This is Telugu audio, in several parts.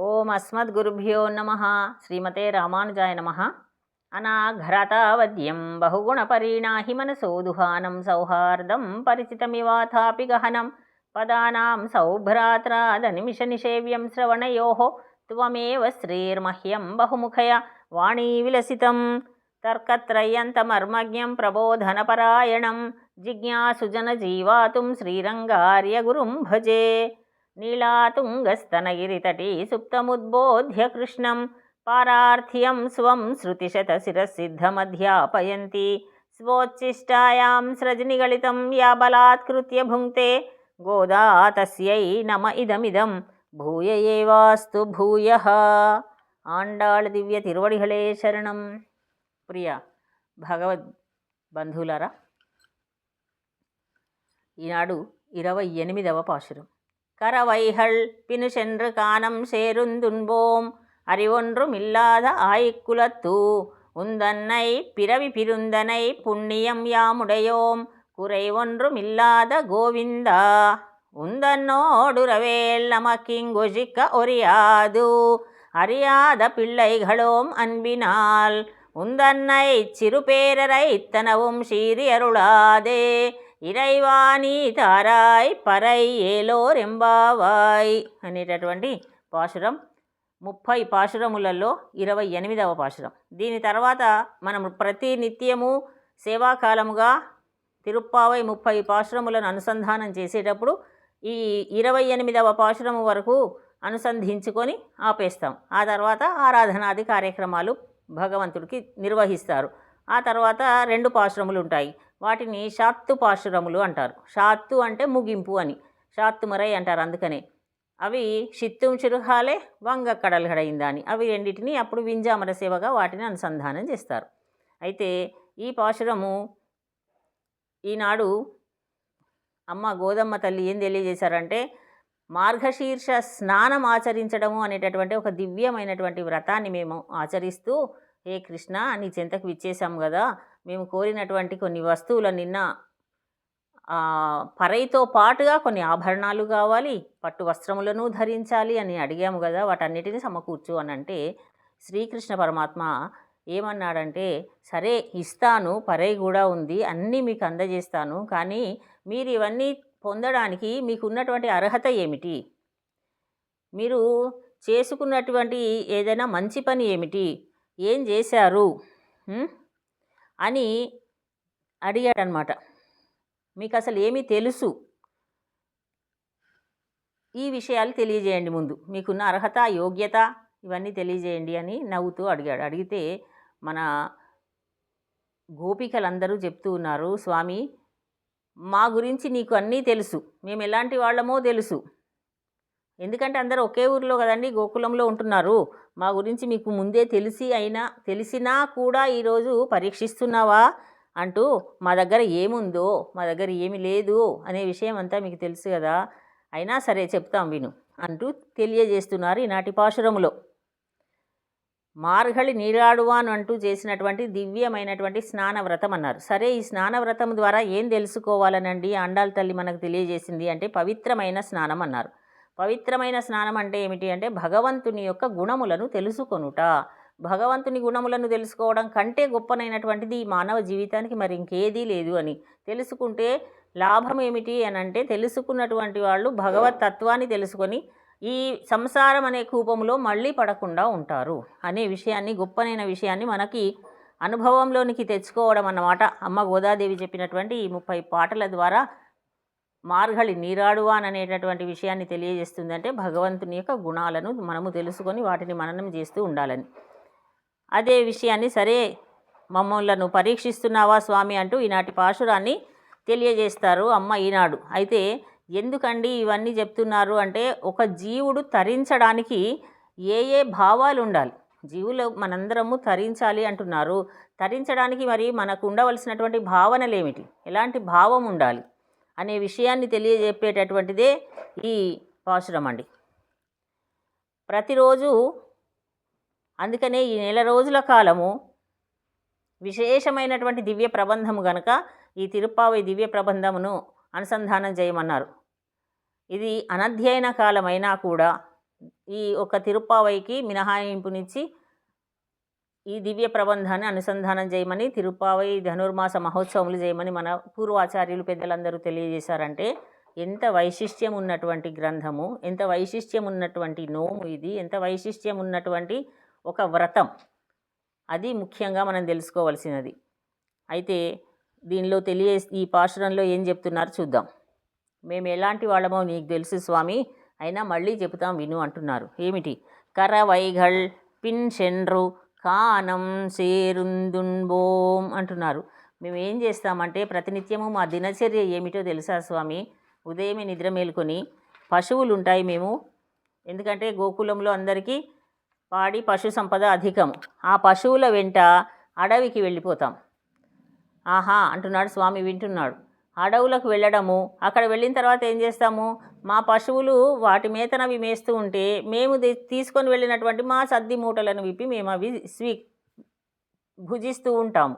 ఓం అస్మద్గురుభ్యో నమ శ్రీమతే రామానుజాయ నమ అనాఘరతావద్యం బహుగుణపరీణాహి మనసోదుహానం సౌహార్దం పరిచితమివాథాపి గహనం పదానాం సౌభ్రాత్రాదనిమిషనిషేవ్యం శ్రవణయో త్వమేవ శ్రీర్మహ్యం బహుముఖయ వాణీ విలసితం తర్కత్రయంతమర్మజ్ఞం ప్రబోధనపరాయణం జిజ్ఞాసుజనజీవాతుం శ్రీరంగార్యగురుం భజే నీళాతుంగస్తనగిరితటీ సుప్తముద్బోధ్య కృష్ణం పారార్థ్యం స్వం శృతిశతశిరసిద్ధమధ్యాపయంతి స్వోచ్చిష్టాయాం సృజనిగళితం యా బలాత్కృత్య భుంక్తే గోదా తస్యై నమ ఇదమిదం భూయ ఏవాస్తు భూయ. ఆండాళ్ దివ్య తిరువడిహళే శరణం. ప్రియ భగవద్ బంధువులారా ఈనాడు ఇరవై ఎనిమిదవ పాశురం. கரவைகள் பினு சென்று காணம் சேருந்துன்போம் அறிவொன்றும் இல்லாத ஆய்க்குலத்து உந்தன்னை பிறவி பிருந்தனை புண்ணியம் யாமுடையோம். குறை ஒன்றும் இல்லாத கோவிந்தா உந்தன்னோடுறவேல் நமக்கிங்கொழிக்க ஒரியாது. அறியாத பிள்ளைகளோம் அன்பினால் உந்தன்னை சிறுபேரரைத்தனவும் சீறி அருளாதே ఇరైవాణి తారాయ్ పరై ఏలోరెంబావాయ్ అనేటటువంటి పాశురం. ముప్పై పాశురములలో ఇరవై ఎనిమిదవ పాశురం. దీని తర్వాత మనం ప్రతి నిత్యము సేవాకాలముగా తిరుప్పావై ముప్పై పాశురములను అనుసంధానం చేసేటప్పుడు ఈ ఇరవై ఎనిమిదవ పాశురము వరకు అనుసంధించుకొని ఆపేస్తాం. ఆ తర్వాత ఆరాధనాది కార్యక్రమాలు భగవంతుడికి నిర్వహిస్తారు. ఆ తర్వాత రెండు పాశురములు ఉంటాయి. వాటిని షాత్తు పాశురములు అంటారు. షాత్తు అంటే ముగింపు అని. షాత్తుమరై అంటారు అందుకనే. అవి షిత్తుం చిరుహాలే వంగ కడలగడైందా అని అవి రెండింటిని అప్పుడు వింజామర సేవగా వాటిని అనుసంధానం చేస్తారు. అయితే ఈ పాశురము ఈనాడు అమ్మ గోదమ్మ తల్లి ఏం తెలియజేశారంటే మార్గశీర్ష స్నానం ఆచరించడము అనేటటువంటి ఒక దివ్యమైనటువంటి వ్రతాన్ని మేము ఆచరిస్తూ హే కృష్ణ నీ చెంతకు విచ్చేసాం కదా మేము కోరినటువంటి కొన్ని వస్తువులు నిన్న పరైతో పాటుగా కొన్ని ఆభరణాలు కావాలి పట్టు వస్త్రములను ధరించాలి అని అడిగాము కదా వాటన్నిటిని సమకూర్చు అని అంటే శ్రీకృష్ణ పరమాత్మ ఏమన్నాడంటే సరే ఇస్తాను పరై కూడా ఉంది అన్నీ మీకు అందజేస్తాను కానీ మీరు ఇవన్నీ పొందడానికి మీకు ఉన్నటువంటి అర్హత ఏమిటి? మీరు చేసుకున్నటువంటి ఏదైనా మంచి పని ఏమిటి? ఏం చేశారు? అని అడిగాడనమాట. మీకు అసలు ఏమీ తెలుసు. ఈ విషయాలు తెలియజేయండి ముందు. మీకున్న అర్హత యోగ్యత ఇవన్నీ తెలియజేయండి అని నవ్వుతూ అడిగాడు. అడిగితే మన గోపికలందరూ చెప్తూ ఉన్నారు స్వామి మా గురించి నీకు అన్నీ తెలుసు. మేము ఎలాంటి వాళ్ళమో తెలుసు. ఎందుకంటే అందరూ ఒకే ఊరిలో కదండి గోకులంలో ఉంటున్నారు. మా గురించి మీకు ముందే తెలిసి అయినా తెలిసినా కూడా ఈరోజు పరీక్షిస్తున్నావా అంటూ మా దగ్గర ఏముందో మా దగ్గర ఏమి లేదు అనే విషయం అంతా మీకు తెలుసు కదా అయినా సరే చెప్తాం విను అంటూ తెలియజేస్తున్నారు ఈనాటి పాశురములో. మార్గళి నీరాడువాను అంటూ చేసినటువంటి దివ్యమైనటువంటి స్నాన వ్రతం అన్నారు. సరే ఈ స్నాన వ్రతం ద్వారా ఏం తెలుసుకోవాలనండి? అండాల తల్లి మనకు తెలియజేసింది అంటే పవిత్రమైన స్నానం అన్నారు. పవిత్రమైన స్నానం అంటే ఏమిటి అంటే భగవంతుని యొక్క గుణములను తెలుసుకొనుట. భగవంతుని గుణములను తెలుసుకోవడం కంటే గొప్పనైనటువంటిది ఈ మానవ జీవితానికి మరి ఇంకేదీ లేదు అని. తెలుసుకుంటే లాభం ఏమిటి అని అంటే తెలుసుకున్నటువంటి వాళ్ళు భగవత్ తత్వాన్ని తెలుసుకొని ఈ సంసారం అనే కూపంలో మళ్ళీ పడకుండా ఉంటారు అనే విషయాన్ని గొప్పనైన విషయాన్ని మనకి అనుభవంలోనికి తెచ్చుకోవడం అన్నమాట. అమ్మ గోదాదేవి చెప్పినటువంటి ఈ ముప్పై పాటల ద్వారా మార్గళి నీరాడువాననేటటువంటి విషయాన్ని తెలియజేస్తుంది అంటే భగవంతుని యొక్క గుణాలను మనము తెలుసుకొని వాటిని మననం చేస్తూ ఉండాలని. అదే విషయాన్ని సరే మమ్మల్ని పరీక్షిస్తున్నావా స్వామి అంటూ ఈనాటి పాశురాన్ని తెలియజేస్తారు అమ్మ ఈనాడు. అయితే ఎందుకండి ఇవన్నీ చెప్తున్నారు అంటే ఒక జీవుడు తరించడానికి ఏ ఏ భావాలు ఉండాలి? జీవులు మనందరము తరించాలి అంటున్నారు. తరించడానికి మరి మనకు ఉండవలసినటువంటి భావనలు ఏమిటి ఎలాంటి భావం ఉండాలి? అనే విషయాన్ని తెలియజెప్పేటటువంటిదే ఈ పాశురం అండి. ప్రతిరోజు అందుకనే ఈ నెల రోజుల కాలము విశేషమైనటువంటి దివ్య ప్రబంధము గనక ఈ తిరుప్పావై దివ్య ప్రబంధమును అనుసంధానం చేయమన్నారు. ఇది అనధ్యయన కాలమైనా కూడా ఈ ఒక తిరుప్పావైకి మినహాయింపునిచ్చి ఈ దివ్య ప్రబంధాన్ని అనుసంధానం చేయమని తిరుపావై ధనుర్మాస మహోత్సవములు చేయమని మన పూర్వాచార్యులు పెద్దలందరూ తెలియజేశారంటే ఎంత వైశిష్ట్యం ఉన్నటువంటి గ్రంథము ఎంత వైశిష్ట్యం ఉన్నటువంటి నోము ఇది ఎంత వైశిష్ట్యం ఉన్నటువంటి ఒక వ్రతం అది ముఖ్యంగా మనం తెలుసుకోవాల్సినది. అయితే దీనిలో తెలియ ఈ పాశురంలో ఏం చెప్తున్నారు చూద్దాం. మేము ఎలాంటి వాళ్ళమో నీకు తెలుసు స్వామి అయినా మళ్ళీ చెబుతాం విను అంటున్నారు. ఏమిటి? కరవైఘల్ పిన్ షెన్రు కానం సేరుందుంబోం అంటున్నారు. మేము ఏం చేస్తామంటే ప్రతినిత్యము మా దినచర్య ఏమిటో తెలుసా స్వామి? ఉదయమే నిద్ర మేలుకొని పశువులు ఉంటాయి మేము. ఎందుకంటే గోకులంలో అందరికీ పాడి పశు సంపద అధికం ఆ పశువుల వెంట అడవికి వెళ్ళిపోతాం. ఆహా అంటున్నాడు స్వామి వింటున్నాడు. అడవులకు వెళ్ళడము అక్కడ వెళ్ళిన తర్వాత ఏం చేస్తాము? మా పశువులు వాటి మేతనవి మేస్తూ ఉంటే మేము తీసుకొని వెళ్ళినటువంటి మా సద్ది మూటలను విప్పి మేము అవి స్వీ భుజిస్తూ ఉంటాము.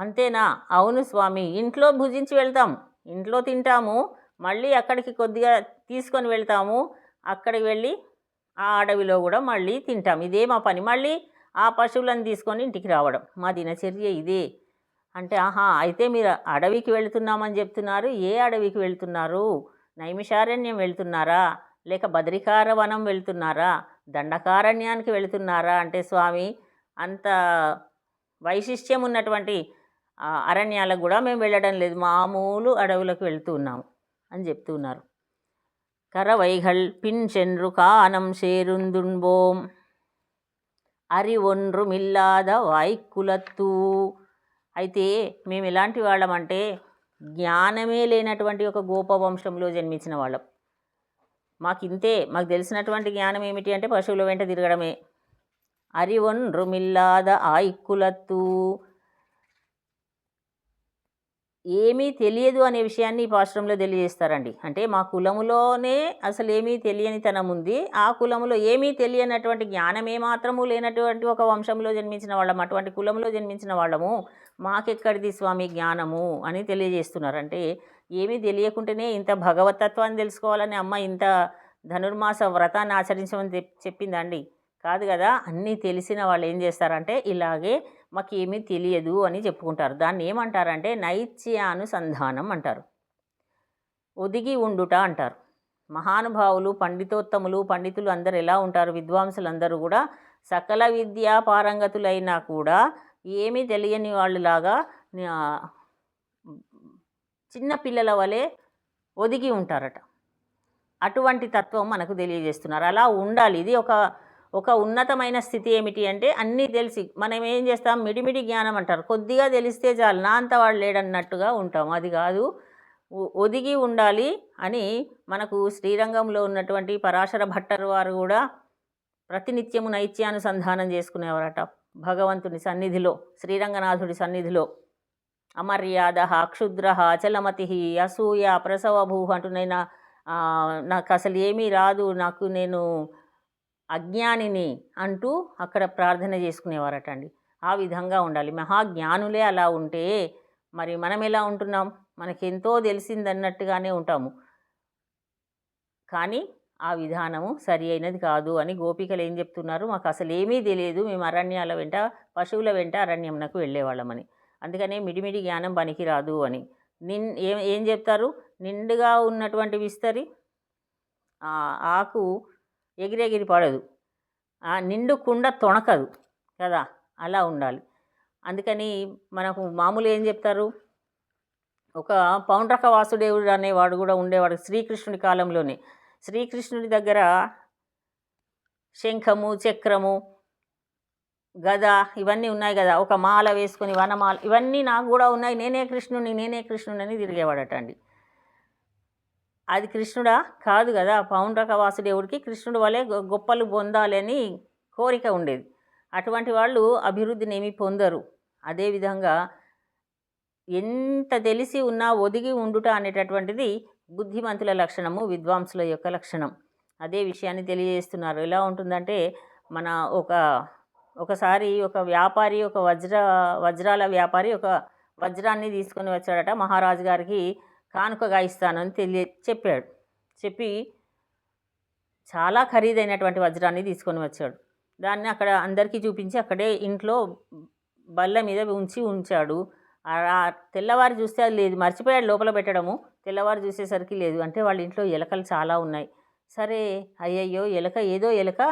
అంతేనా? అవును స్వామి ఇంట్లో భుజించి వెళ్తాం. ఇంట్లో తింటాము. మళ్ళీ అక్కడికి కొద్దిగా తీసుకొని వెళ్తాము. అక్కడికి వెళ్ళి ఆ అడవిలో కూడా మళ్ళీ తింటాం. ఇదే మా పని. మళ్ళీ ఆ పశువులను తీసుకొని ఇంటికి రావడం. మా దినచర్య ఇదే. అంటే ఆహా అయితే మీరు అడవికి వెళుతున్నామని చెప్తున్నారు. ఏ అడవికి వెళ్తున్నారు? నైమిషారణ్యం వెళ్తున్నారా? లేక బద్రికార వనం వెళ్తున్నారా? దండకారణ్యానికి వెళ్తున్నారా? అంటే స్వామి అంత వైశిష్ట్యం ఉన్నటువంటి అరణ్యాలకు కూడా మేము వెళ్ళడం లేదు. మామూలు అడవులకు వెళ్తూ ఉన్నాము అని చెప్తూ ఉన్నారు. కరవైగల్ పిన్ చెన్రు కానం షేరుందుంబోం అరి ఒండ్రు మిల్లాద వాయిక్కులత్తూ. అయితే మేము ఎలాంటి వాళ్ళమంటే జ్ఞానమే లేనటువంటి ఒక గోప వంశంలో జన్మించిన వాళ్ళం. మాకు ఇంతే మాకు తెలిసినటువంటి జ్ఞానం ఏమిటి అంటే పశువుల వెంట తిరగడమే. అరివొన్ రుమిల్లాద ఆయిక్కులత్తూ ఏమీ తెలియదు అనే విషయాన్ని ఈ పాశ్రంలో తెలియజేస్తారండి. అంటే మా కులములోనే అసలు ఏమీ తెలియనితనం ఉంది. ఆ కులములో ఏమీ తెలియనటువంటి జ్ఞానం ఏమాత్రము లేనటువంటి ఒక వంశంలో జన్మించిన వాళ్ళం. అటువంటి కులంలో జన్మించిన వాళ్ళము మాకెక్కడిది స్వామి జ్ఞానము అని తెలియజేస్తున్నారు అంటే ఏమీ తెలియకుంటేనే ఇంత భగవతత్వాన్ని తెలుసుకోవాలని అమ్మ ఇంత ధనుర్మాస వ్రతాన్ని ఆచరించమని చెప్పిందండి. కాదు కదా అన్నీ తెలిసిన వాళ్ళు ఏం చేస్తారంటే ఇలాగే మాకు ఏమీ తెలియదు అని చెప్పుకుంటారు. దాన్ని ఏమంటారంటే నైత్యానుసంధానం అంటారు. ఒదిగి ఉండుట అంటారు. మహానుభావులు పండితోత్తములు పండితులు అందరు ఎలా ఉంటారు? విద్వాంసులు అందరూ కూడా సకల విద్యా పారంగతులైనా కూడా ఏమీ తెలియని వాళ్ళలాగా చిన్న పిల్లల వలె ఒదిగి ఉంటారట. అటువంటి తత్వం మనకు తెలియజేస్తున్నారు. అలా ఉండాలి. ఇది ఒక ఒక ఉన్నతమైన స్థితి ఏమిటి అంటే అన్నీ తెలిసి మనం ఏం చేస్తాం? మిడిమిడి జ్ఞానం అంటారు. కొద్దిగా తెలిస్తే చాలు. నా అంత వాడు లేడన్నట్టుగా ఉంటాం. అది కాదు. ఒదిగి ఉండాలి అని మనకు శ్రీరంగంలో ఉన్నటువంటి పరాశర భట్టర్ వారు కూడా ప్రతినిత్యము నైత్యానుసంధానం చేసుకునేవారట. భగవంతుని సన్నిధిలో శ్రీరంగనాథుడి సన్నిధిలో. అమర్యాద క్షుద్ర అచలమతి అసూయ ప్రసవభూ నేను నాకు అసలు ఏమీ రాదు నాకు నేను అజ్ఞానిని అంటూ అక్కడ ప్రార్థన చేసుకునేవారట అండి ఆ విధంగా ఉండాలి. మహాజ్ఞానులే అలా ఉంటే మరి మనం ఎలా ఉంటున్నాం? మనకెంతో తెలిసిందన్నట్టుగానే ఉంటాము. కానీ ఆ విధానము సరి అయినది కాదు అని గోపికలు ఏం చెప్తున్నారు? మాకు అసలు ఏమీ తెలియదు. మేము అరణ్యాల వెంట పశువుల వెంట అరణ్యంనకు వెళ్ళేవాళ్ళమని. అందుకనే మిడిమిడి జ్ఞానం పనికిరాదు అని. నిన్ ఏం ఏం చెప్తారు? నిండుగా ఉన్నటువంటి విస్తరి ఆకు ఎగిరెగిరి పడదు. ఆ నిండు కుండ తొణకదు కదా? అలా ఉండాలి. అందుకని మనకు మామూలు ఏం చెప్తారు? ఒక పౌండ్రక వాసుదేవుడు అనేవాడు కూడా ఉండేవాడు శ్రీకృష్ణుడి కాలంలోనే. శ్రీకృష్ణుడి దగ్గర శంఖము చక్రము గద ఇవన్నీ ఉన్నాయి కదా. ఒక మాల వేసుకుని వనమాల ఇవన్నీ నాకు కూడా ఉన్నాయి. నేనే కృష్ణుని నేనే కృష్ణుని అని తిరిగేవాడటండి. అది కృష్ణుడా? కాదు కదా. పౌండ్రక వాసుదేవుడికి కృష్ణుడు వలె గొ- గొప్పలు పొందాలని కోరిక ఉండేది. అటువంటి వాళ్ళు అభివృద్ధిని ఏమి పొందరు. అదేవిధంగా ఎంత తెలిసి ఉన్నా ఒదిగి ఉండుట అనేటటువంటిది బుద్ధిమంతుల లక్షణము విద్వాంసుల యొక్క లక్షణం. అదే విషయాన్ని తెలియజేస్తున్నారు. ఎలా ఉంటుందంటే మన ఒక ఒకసారి ఒక వ్యాపారి ఒక వజ్ర వజ్రాల వ్యాపారి ఒక వజ్రాన్ని తీసుకొని వచ్చాడట. మహారాజు గారికి కానుకగా ఇస్తానని తెలియ చెప్పాడు. చెప్పి చాలా ఖరీదైనటువంటి వజ్రాన్ని తీసుకొని వచ్చాడు. దాన్ని అక్కడ అందరికీ చూపించి అక్కడే ఇంట్లో బల్ల మీద ఉంచి ఉంచాడు. తెల్లవారు చూస్తే అది లేదు. మర్చిపోయాడు లోపల పెట్టడము. తెల్లవారు చూసేసరికి లేదు. అంటే వాళ్ళ ఇంట్లో ఎలకలు చాలా ఉన్నాయి. సరే అయ్యయ్యో ఎలక ఏదో ఎలక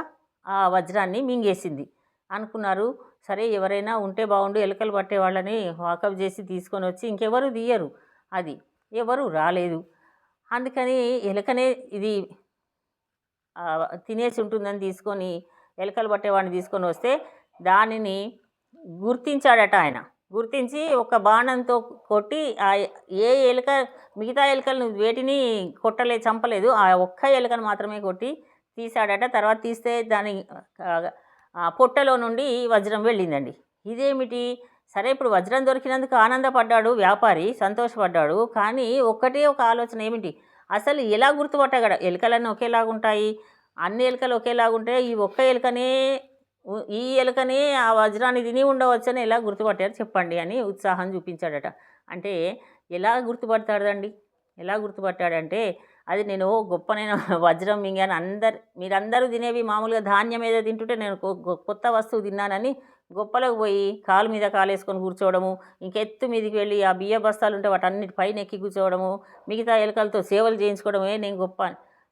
ఆ వజ్రాన్ని మింగేసింది. అనుకున్నారు. సరే ఎవరైనా ఉంటే బాగుండు ఎలకలు పట్టే వాళ్ళని వాకప్ చేసి తీసుకొని వచ్చి ఇంకెవరు తీయరు. అది ఎవరు రాలేదు. అందుకని ఎలకనే ఇది తినేసి ఉంటుందని తీసుకొని ఎలకలు పట్టేవాడిని తీసుకొని వస్తే దానిని గుర్తించాడట ఆయన. గుర్తించి ఒక బాణంతో కొట్టి ఆ ఏ ఎలుక మిగతా ఎలుకలను వేటిని కొట్టలే చంపలేదు. ఆ ఒక్క ఎలుకను మాత్రమే కొట్టి తీశాడట. తర్వాత తీస్తే దాని ఆ, పొట్టలో నుండి వజ్రం వెళ్ళిందండి. ఇదేమిటి? సరే ఇప్పుడు వజ్రం దొరికినందుకు ఆనందపడ్డాడు వ్యాపారి సంతోషపడ్డాడు. కానీ ఒక్కటే ఒక ఆలోచన ఏమిటి? అసలు ఎలా గుర్తుపట్టగడ ఎలుకలన్నీ ఒకేలాగా ఉంటాయి అన్ని ఎలుకలు ఒకేలాగా ఈ ఒక్క ఎలుకనే ఈ ఎలుకని ఆ వజ్రాన్ని తిని ఉండవచ్చని ఎలా గుర్తుపట్టారు చెప్పండి అని ఉత్సాహం చూపించాడట. అంటే ఎలా గుర్తుపడతాడండి ఎలా గుర్తుపట్టాడంటే అది నేను గొప్పనైన వజ్రం మింగాను అందరు మీరందరూ తినేవి మామూలుగా ధాన్యం ఏదో తింటుంటే నేను కొ- కొత్త వస్తువు తిన్నానని గొప్పలకు పోయి కాలు మీద కాలేసుకొని కూర్చోవడము ఇంకెత్తు మీదకి వెళ్ళి ఆ బియ్య బస్తాలు ఉంటే వాటన్నిటి పైన ఎక్కి కూర్చోవడము మిగతా ఎలుకలతో సేవలు చేయించుకోవడమే నేను గొప్ప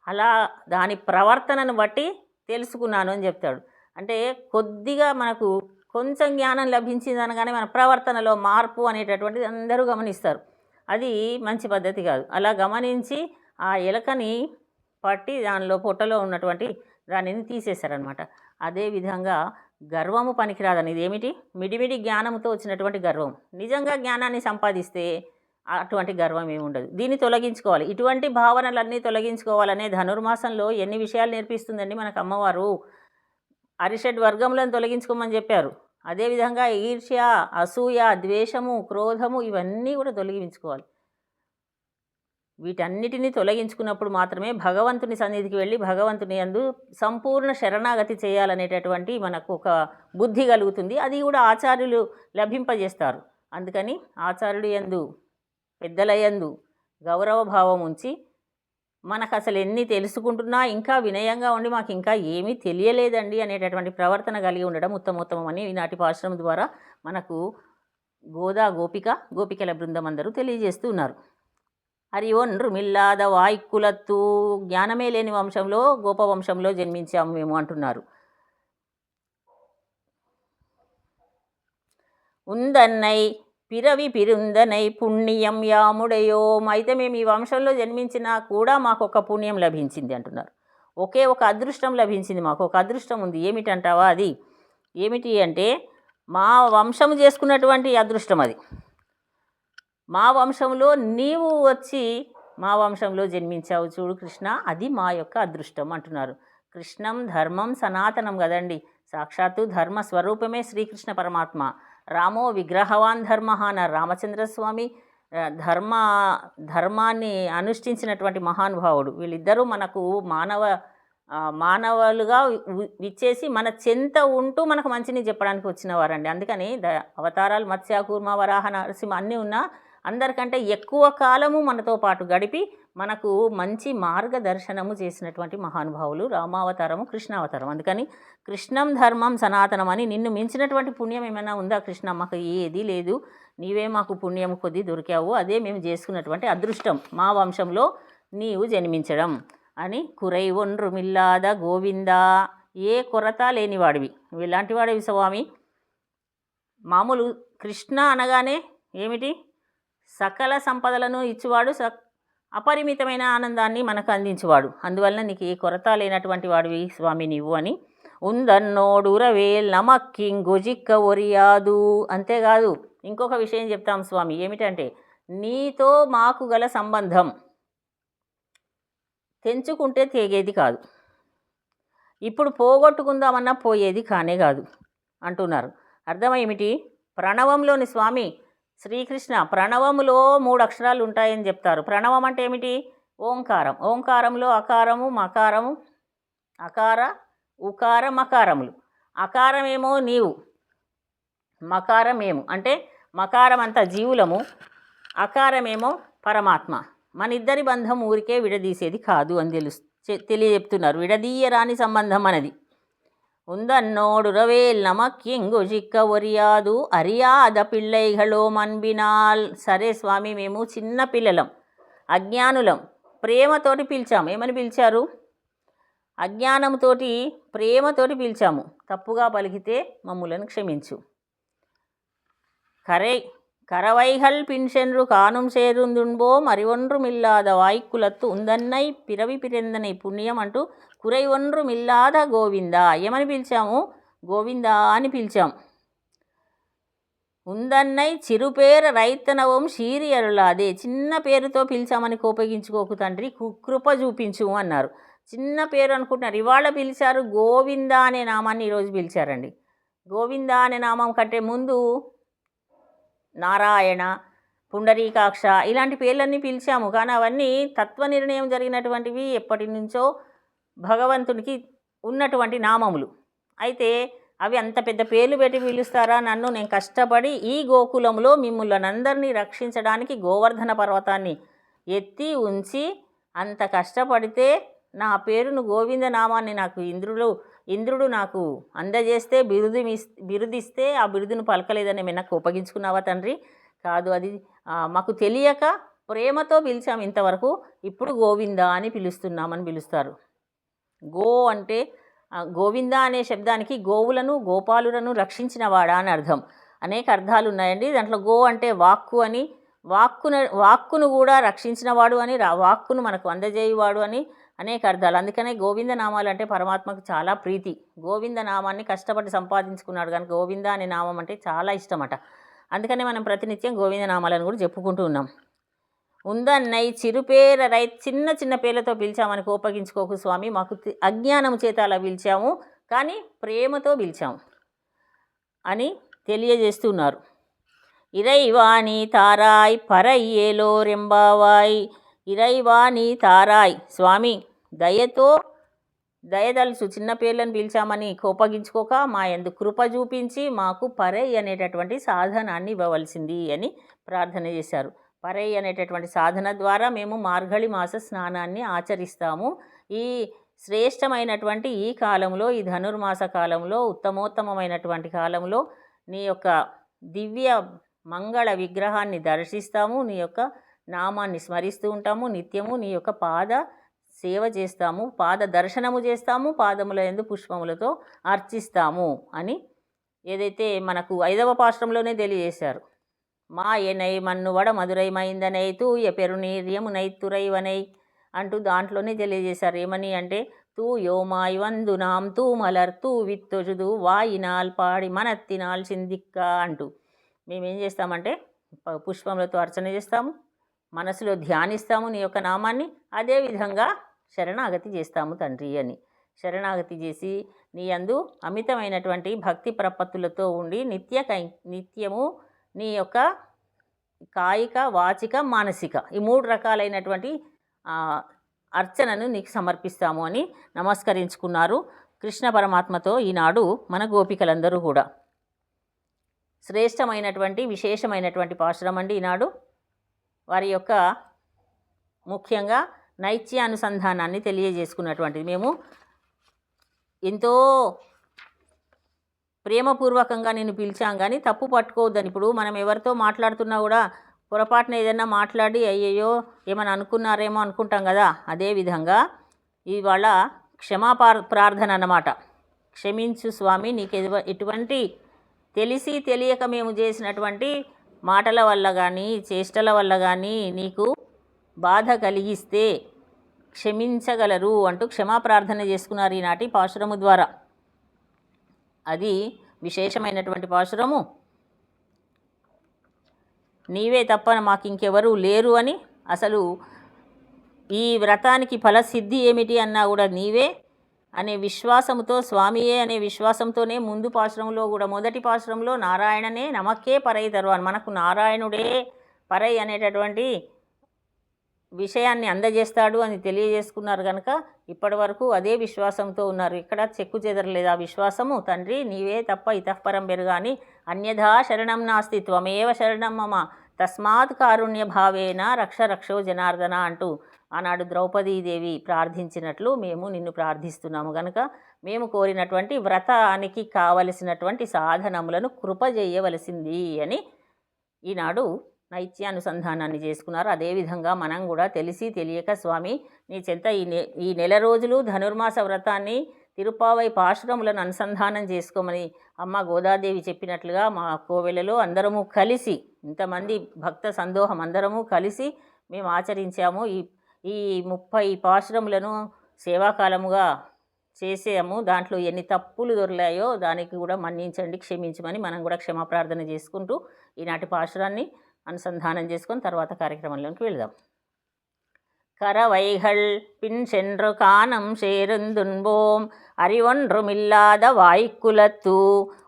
అలా దాని ప్రవర్తనను బట్టి తెలుసుకున్నాను అని చెప్తాడు. అంటే కొద్దిగా మనకు కొంచెం జ్ఞానం లభించింది అనగానే మన ప్రవర్తనలో మార్పు అనేటటువంటిది అందరూ గమనిస్తారు. అది మంచి పద్ధతి కాదు. అలా గమనించి ఆ ఎలకని పట్టి దానిలో పొట్టలో ఉన్నటువంటి దానిని తీసేశారనమాట. అదేవిధంగా గర్వము పనికిరాదని ఇదేమిటి? మిడిమిడి జ్ఞానంతో వచ్చినటువంటి గర్వం. నిజంగా జ్ఞానాన్ని సంపాదిస్తే అటువంటి గర్వం ఏమి ఉండదు. దీన్ని తొలగించుకోవాలి. ఇటువంటి భావనలన్నీ తొలగించుకోవాలనే ధనుర్మాసంలో ఎన్ని విషయాలు నేర్పిస్తుందండి మనకు అమ్మవారు? అరిషడ్ వర్గములను తొలగించుకోమని చెప్పారు. అదేవిధంగా ఈర్ష్య అసూయ ద్వేషము క్రోధము ఇవన్నీ కూడా తొలగించుకోవాలి. వీటన్నిటిని తొలగించుకున్నప్పుడు మాత్రమే భగవంతుని సన్నిధికి వెళ్ళి భగవంతుని యందు సంపూర్ణ శరణాగతి చేయాలనేటటువంటి మనకు ఒక బుద్ధి కలుగుతుంది. అది కూడా ఆచార్యులు లభింపజేస్తారు. అందుకని ఆచార్యుడు యందు పెద్దల యందు గౌరవ భావం ఉంచి మనకు అసలు ఎన్ని తెలుసుకుంటున్నా ఇంకా వినయంగా ఉండి మాకు ఇంకా ఏమీ తెలియలేదండి అనేటటువంటి ప్రవర్తన కలిగి ఉండడం ఉత్తమోత్తమం అని ఈనాటి పాశ్రమం ద్వారా మనకు గోదా గోపిక గోపికల బృందం అందరూ తెలియజేస్తూ ఉన్నారు. హరి ఓ నృమిల్లాద వాయిక్కులత్తు జ్ఞానమే లేని వంశంలో గోపవంశంలో జన్మించాము మేము అంటున్నారు. ఉందన్నై పిరవి పిరుందనై పుణ్యం యాముడయోం అయితే మేము ఈ వంశంలో జన్మించినా కూడా మాకు ఒక పుణ్యం లభించింది అంటున్నారు ఒకే ఒక అదృష్టం లభించింది మాకు ఒక అదృష్టం ఉంది ఏమిటంటావా అది ఏమిటి అంటే మా వంశం చేసుకున్నటువంటి అదృష్టం అది మా వంశంలో నీవు వచ్చి మా వంశంలో జన్మించావు చూడు కృష్ణ అది మా యొక్క అదృష్టం అంటున్నారు కృష్ణం ధర్మం సనాతనం కదండి సాక్షాత్తు ధర్మ స్వరూపమే శ్రీకృష్ణ పరమాత్మ రామో విగ్రహవాన్ ధర్మ అన్న రామచంద్రస్వామి ధర్మ ధర్మాన్ని అనుష్ఠించినటువంటి మహానుభావుడు. వీళ్ళిద్దరూ మనకు మానవ మానవులుగా విచ్చేసి మన చెంత ఉంటూ మనకు మంచిని చెప్పడానికి వచ్చిన వారండి అందుకని ద అవతారాలు మత్స్య కూర్మ వరాహ నరసింహ అన్నీ ఉన్నా అందరికంటే ఎక్కువ కాలము మనతో పాటు గడిపి మనకు మంచి మార్గదర్శనము చేసినటువంటి మహానుభావులు రామావతారము కృష్ణావతారం అందుకని కృష్ణం ధర్మం సనాతనం అని నిన్ను మించినటువంటి పుణ్యం ఏమైనా ఉందా కృష్ణ? మాకు ఏది లేదు. నీవే మాకు పుణ్యం కొద్ది దొరికావు. అదే మేము చేసుకున్నటువంటి అదృష్టం. మా వంశంలో నీవు జన్మించడం అని కురై ఒండ్రు మిల్లాద గోవింద. ఏ కొరత లేనివాడివి. ఇలాంటి వాడివి స్వామి. మామూలు కృష్ణ అనగానే ఏమిటి? సకల సంపదలను ఇచ్చివాడు స అపరిమితమైన ఆనందాన్ని మనకు అందించువాడు. అందువలన నీకు ఏ కొరత లేనటువంటి వాడివి స్వామి నీవు అని. ఉందన్నోడురవేల్ నమక్కింగుజిక్క ఒరియాదు. అంతేకాదు ఇంకొక విషయం చెప్తాం స్వామి ఏమిటంటే నీతో మాకు గల సంబంధం తెంచుకుంటే తెగేది కాదు. ఇప్పుడు పోగొట్టుకుందామన్నా పోయేది కానే కాదు. అంటున్నారు. అర్థం ఏమిటి? ప్రణవంలోని స్వామి శ్రీకృష్ణ ప్రణవములో మూడు అక్షరాలు ఉంటాయని చెప్తారు. ప్రణవం అంటే ఏమిటి? ఓంకారం. ఓంకారంలో అకారము మకారము అకార ఉకార మకారములు. అకారమేమో నీవు మకారమేము. అంటే మకారం అంతా జీవులము అకారమేమో పరమాత్మ. మన ఇద్దరి బంధం ఊరికే విడదీసేది కాదు అని తెలుసు చె- తెలియజెప్తున్నారు. విడదీయరాని సంబంధం అనేది. உந்தன்னோடுறவேல் நமக்கு எங்கு ஜிக்க ஒறியாது அறியாத பிள்ளைகளோ அன்பினால் సరే స్వామి మేము చిన్న పిల్లలం అజ్ఞానులం ప్రేమతోటి పిలిచాము ఏమని పిలిచారు అజ్ఞానంతోటి ప్రేమతోటి పిలిచాము తప్పుగా పలికితే మమ్ములను క్షమించు కరై కరవైహల్ పిన్షెన్రు కానుం చేరుందుండ్బో మరి ఒండ్రుమిల్లాద వాయిక్కులత్తు ఉందన్నై పిరవి పిరెందనై పుణ్యం అంటూ కురై ఒన్రు మిల్లాద గోవింద? ఏమని పిలిచాము? గోవింద అని పిలిచాం. ఉందన్నై చిరుపేర రైతనవం షీరి అరులాదే చిన్న పేరుతో పిలిచామని కోపగించుకోకు తండ్రి కుకృప చూపించు అన్నారు. చిన్న పేరు అనుకుంటున్నారు. ఇవాళ పిలిచారు గోవింద అనే నామాన్ని ఈరోజు పిలిచారండి. గోవింద అనే నామం కంటే ముందు నారాయణ పుండరీకాక్ష ఇలాంటి పేర్లన్నీ పిలిచాము. కానీ అవన్నీ తత్వ నిర్ణయం జరిగినటువంటివి ఎప్పటి నుంచో భగవంతునికి ఉన్నటువంటి నామములు. అయితే అవి అంత పెద్ద పేర్లు పెట్టి పిలుస్తారా? నన్ను నేను కష్టపడి ఈ గోకులంలో మిమ్మల్ని అందరినీ రక్షించడానికి గోవర్ధన పర్వతాన్ని ఎత్తి ఉంచి అంత కష్టపడితే నా పేరును గోవింద నామాన్ని నాకు ఇంద్రుడు ఇంద్రుడు నాకు అందజేస్తే బిరుదు బిరుదిస్తే ఆ బిరుదును పలకలేదని ఏమైనా ఉపగించుకున్నావా తండ్రి? కాదు అది మాకు తెలియక ప్రేమతో పిలిచాం ఇంతవరకు. ఇప్పుడు గోవింద అని పిలుస్తున్నామని పిలుస్తారు. గో అంటే గోవింద అనే శబ్దానికి గోవులను గోపాలులను రక్షించినవాడా అని అర్థం. అనేక అర్థాలు ఉన్నాయండి. దాంట్లో గో అంటే వాక్కు అని వాక్కును వాక్కును కూడా రక్షించినవాడు అని రా వాక్కును మనకు అందజేయవాడు అని అనేక అర్థాలు. అందుకనే గోవింద నామాలు అంటే పరమాత్మకు చాలా ప్రీతి. గోవింద నామాన్ని కష్టపడి సంపాదించుకున్నాడు కానీ గోవింద అనే నామం అంటే చాలా ఇష్టమట. అందుకనే మనం ప్రతినిత్యం గోవింద నామాలను కూడా చెప్పుకుంటూ ఉన్నాం. ఉందన్నై చిరుపేర రై చిన్న చిన్న పేర్లతో పిలిచామని కోపగించుకోకు స్వామి. మాకు అజ్ఞానం చేత అలా పిలిచాము కానీ ప్రేమతో పిలిచాము అని తెలియజేస్తున్నారు. ఇరైవాణి తారాయ్ పరయ్యేలో రెంబావాయ్ ఇరైవాణి తారాయ్ స్వామి దయతో దయదలుసు చిన్న పేర్లను పిలిచామని కోపగించుకోక మా ఎందు కృప చూపించి మాకు పరై అనేటటువంటి సాధనాన్ని ఇవ్వవలసింది అని ప్రార్థన చేశారు. పరై అనేటటువంటి సాధన ద్వారా మేము మార్గళి మాస స్నానాన్ని ఆచరిస్తాము. ఈ శ్రేష్టమైనటువంటి ఈ కాలంలో ఈ ధనుర్మాస కాలంలో ఉత్తమోత్తమమైనటువంటి కాలంలో నీ యొక్క దివ్య మంగళ విగ్రహాన్ని దర్శిస్తాము. నీ యొక్క నామాన్ని స్మరిస్తూ ఉంటాము. నిత్యము నీ యొక్క పాద సేవ చేస్తాము. పాద దర్శనము చేస్తాము. పాదముల ఎందు పుష్పములతో అర్చిస్తాము అని ఏదైతే మనకు ఐదవ పాశ్రంలోనే తెలియజేశారు. మాయనై మన్నువడ మధురై మైందనై తూయ పెరునీర్యము నైతురైవనై అంటూ దాంట్లోనే తెలియజేశారు. ఏమని అంటే తూ యోమాయ్ వందునాం తూ మలర్ తూ విత్తొజుదు వాయినాల్ పాడి మనత్తినాల్ చిందిక్క అంటూ. మేమేం చేస్తామంటే ప- పుష్పములతో అర్చన చేస్తాము మనసులో ధ్యానిస్తాము నీ యొక్క నామాన్ని అదేవిధంగా శరణాగతి చేస్తాము తండ్రి అని. శరణాగతి చేసి నీ అందు అమితమైనటువంటి భక్తి ప్రపత్తులతో ఉండి నిత్య కై నిత్యము నీ యొక్క కాయిక వాచిక మానసిక ఈ మూడు రకాలైనటువంటి అర్చనను నీకు సమర్పిస్తాము అని నమస్కరించుకున్నారు. కృష్ణ పరమాత్మతో ఈనాడు మన గోపికలందరూ కూడా. శ్రేష్టమైనటువంటి విశేషమైనటువంటి పాశురం అండి ఈనాడు. వారి యొక్క ముఖ్యంగా నైత్య అనుసంధానాన్ని తెలియజేసుకున్నటువంటిది. మేము ఎంతో ప్రేమపూర్వకంగా నేను పిలిచాం కానీ తప్పు పట్టుకోవద్దని. ఇప్పుడు మనం ఎవరితో మాట్లాడుతున్నా కూడా పొరపాటున ఏదైనా మాట్లాడి అయ్యయ్యో ఏమైనా అనుకున్నారేమో అనుకుంటాం కదా అదేవిధంగా ఇవాళ క్షమాపార్ ప్రార్థన అన్నమాట. క్షమించు స్వామి నీకు ఎటువంటి తెలిసి తెలియక మేము చేసినటువంటి మాటల వల్ల కానీ చేష్టల వల్ల కానీ నీకు బాధ కలిగిస్తే క్షమించగలరు అంటూ క్షమాప్రార్థన చేసుకున్నారు ఈనాటి పాశురము ద్వారా. అది విశేషమైనటువంటి పాశురము. నీవే తప్ప మాకు ఇంకెవరూ లేరు అని అసలు ఈ వ్రతానికి ఫలసిద్ధి ఏమిటి అన్నా కూడా నీవే అనే విశ్వాసంతో స్వామియే అనే విశ్వాసంతోనే ముందు పాశ్రంలో కూడా మొదటి పాశ్రంలో నారాయణనే నమకే పరై తరువాను. మనకు నారాయణుడే పరై అనేటటువంటి విషయాన్ని అందజేస్తాడు అని తెలియజేసుకున్నారు కనుక ఇప్పటి వరకు అదే విశ్వాసంతో ఉన్నారు. ఇక్కడ చెక్కు చెదరలేదు. ఆ విశ్వాసము తండ్రి నీవే తప్ప ఇతఃపరం పెరుగాని అన్యథా శరణం నాస్తి త్వమేవ శరణం మమ తస్మాత్ కారుణ్య భావేన రక్ష రక్షో జనార్దన అంటూ ఆనాడు ద్రౌపదీదేవి ప్రార్థించినట్లు మేము నిన్ను ప్రార్థిస్తున్నాము గనుక మేము కోరినటువంటి వ్రతానికి కావలసినటువంటి సాధనములను కృప చేయవలసింది అని ఈనాడు నైత్యానుసంధానాన్ని చేసుకున్నారు. అదేవిధంగా మనం కూడా తెలిసి తెలియక స్వామి నీ చెంత ఈ నె ఈ నెల రోజులు ధనుర్మాస వ్రతాన్ని తిరుపావై పాశురములను అనుసంధానం చేసుకోమని అమ్మ గోదాదేవి చెప్పినట్లుగా మా కోవెలలో అందరము కలిసి ఇంతమంది భక్త సందోహం అందరము కలిసి మేము ఆచరించాము. ఈ ఈ ముప్పై పాశురములను సేవాకాలముగా చేసాము. దాంట్లో ఎన్ని తప్పులు దొరికాయో దానికి కూడా మన్నించండి క్షమించమని మనం కూడా క్షమాప్రార్థన చేసుకుంటూ ఈనాటి పాశురాన్ని అనుసంధానం చేసుకొని తర్వాత కార్యక్రమంలోకి వెళదాం கரவைகள் பின் சென்று காணம் சேருந்துன்போம் அறிவொன்றுமில்லாத வாய்க்குலத்து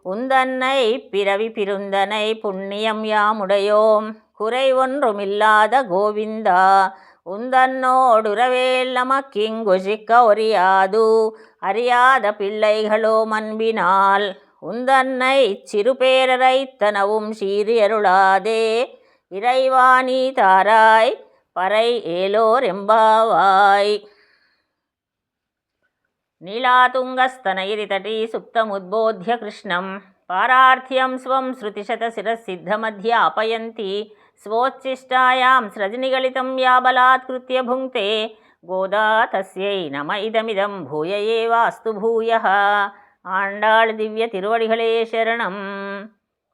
உந்தன்னை பிறவி பிருந்தனை புண்ணியம் யாமுடையோம் குறை ஒன்றுமில்லாத கோவிந்தா உந்தன்னோடுறவேல் நமக்கிங்குஷிக்க ஒரியாது அறியாத பிள்ளைகளோ மன்பினால் உந்தன்னை சிறுபேரரைத்தனவும் சீரியருளாதே இறைவாணி தாராய் பறை ஏலோரெம்பாவாய் நீலாதுங்கஸ்தனயிரிதட்டி சுப்தமுத்போத்திய கிருஷ்ணம். పారార్థ్యం స్వం శ్రుతిశతశిరసిద్ధమధ్యాపయంతి స్వోచ్ఛిష్టాయాం స్రజనిగళితం యాబలాత్కృత్య భుంక్తే గోదా తస్యై నమ ఇదమిదం భూయ ఏవాస్తు భూయ ఆండాళ్ దివ్య తిరువడిగళే శరణం